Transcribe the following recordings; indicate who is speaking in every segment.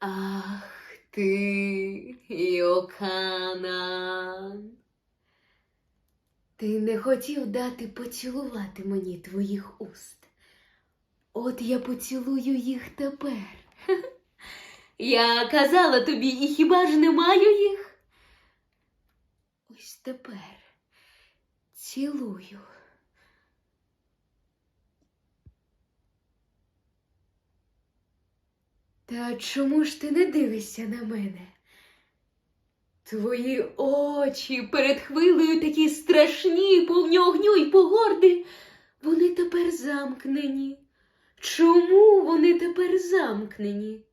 Speaker 1: Ах ти, Йоканан. Ти не хотів дати поцілувати мені твоїх уст. От я поцілую їх тепер. Я казала тобі, і хіба ж не маю їх? Ось тепер цілую. Та чому ж ти не дивишся на мене? Твої очі перед хвилею такі страшні, повні огню й погорди, вони тепер замкнені. Чому вони тепер замкнені?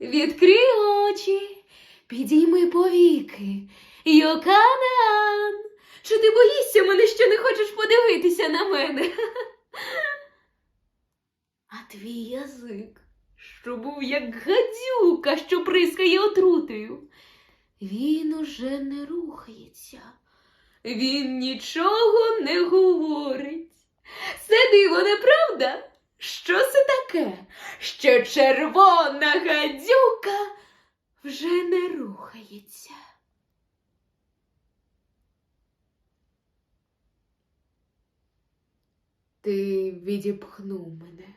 Speaker 1: Відкрий очі, підійми повіки. Йоканан, чи ти боїшся мене, що не хочеш подивитися на мене? А твій язик, що був як гадюка, що прискає отрутою, він уже не рухається, він нічого не говорить. Це диво, неправда? Що це таке? Що червона гадюка вже не рухається. Ти відіпхнув мене.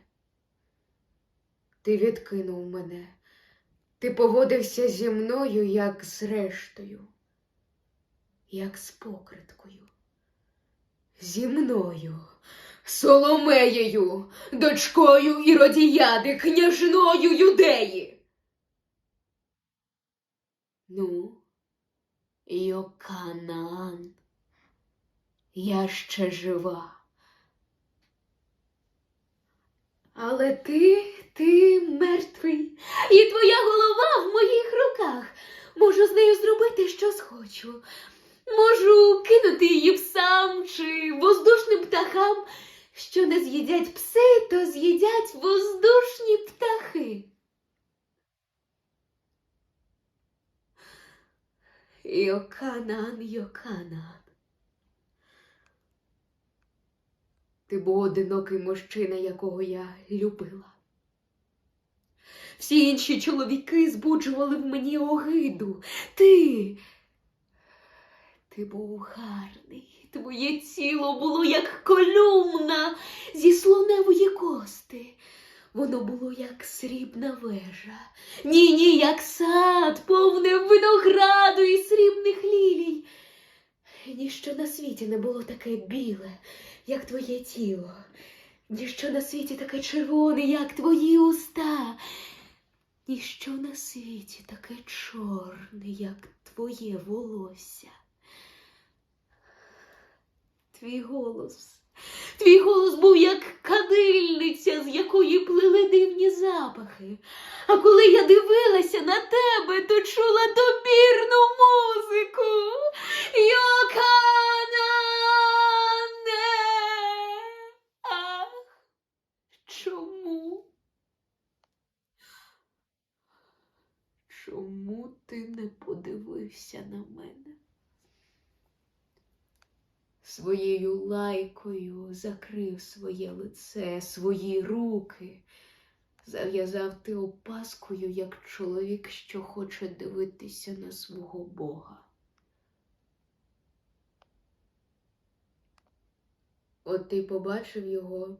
Speaker 1: Ти відкинув мене. Ти поводився зі мною, як з рештою, як з покриткою. Зі мною, Соломеєю, дочкою Іродіяди, княжною юдеї. Ну, Йоканан, я ще жива. Але ти, ти Можу кинути її псам чи воздушним птахам. Що не з'їдять пси, то з'їдять воздушні птахи. Йоканан, Йоканан. Ти був одинокий мужчина, якого я любила. Всі інші чоловіки збуджували в мені огиду. Ти. Ти був гарний. Твоє тіло було як колюмна зі слоневої кости. Воно було як срібна вежа. Ні, ні, як сад, повне винограду і срібних лілій. Ніщо на світі не було таке біле, як твоє тіло. Ніщо на світі таке червоне, як твої уста. Ніщо на світі таке чорне, як твоє волосся. Твій голос. Твій голос був як кадильниця, з якої плели дивні запахи. А коли я дивилася на тебе, то чула добірну музику. Йоканане! Ах, чому? Чому ти не подивився на мене? Своєю лайкою закрив своє лице, свої руки. Зав'язав ти опаскою, як чоловік, що хоче дивитися на свого Бога. От ти побачив його,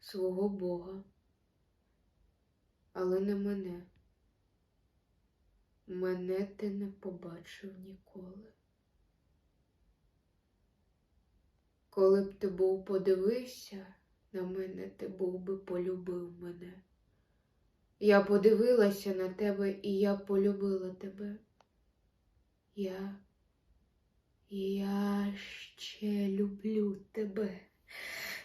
Speaker 1: свого Бога, але не мене. Мене ти не побачив ніколи. Коли б ти був подивився на мене, ти був би полюбив мене. Я подивилася на тебе і я полюбила тебе. Я, я ще люблю тебе.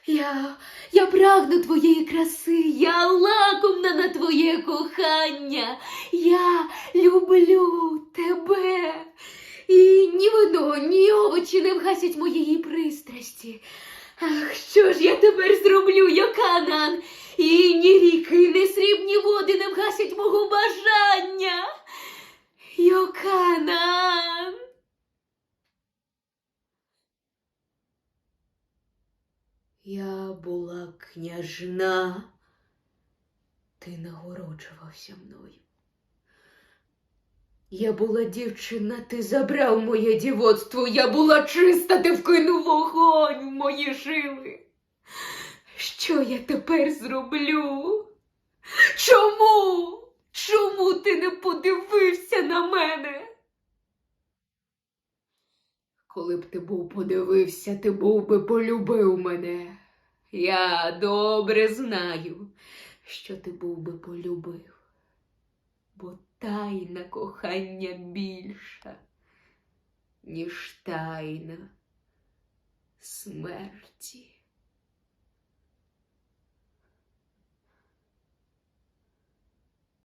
Speaker 1: Я, я прагну твоєї краси, я лакомна на твоє кохання. Я люблю тебе. І ні вино, ні овочі не вгасять моєї пристрасті. Ах, що ж я тепер зроблю, Йоканан? І ні ріки, ні срібні води не вгасять мого бажання. Йоканан. Я була княжна, ти нагороджувався мною. Я була дівчина, ти забрав моє дівоцтво, я була чиста, ти вкинув вогонь в мої жили. Що я тепер зроблю? Чому? Чому ти не подивився на мене? Коли б ти був подивився, ти був би полюбив мене. Я добре знаю, що ти був би полюбив, бо тайна кохання більша, ніж тайна смерті.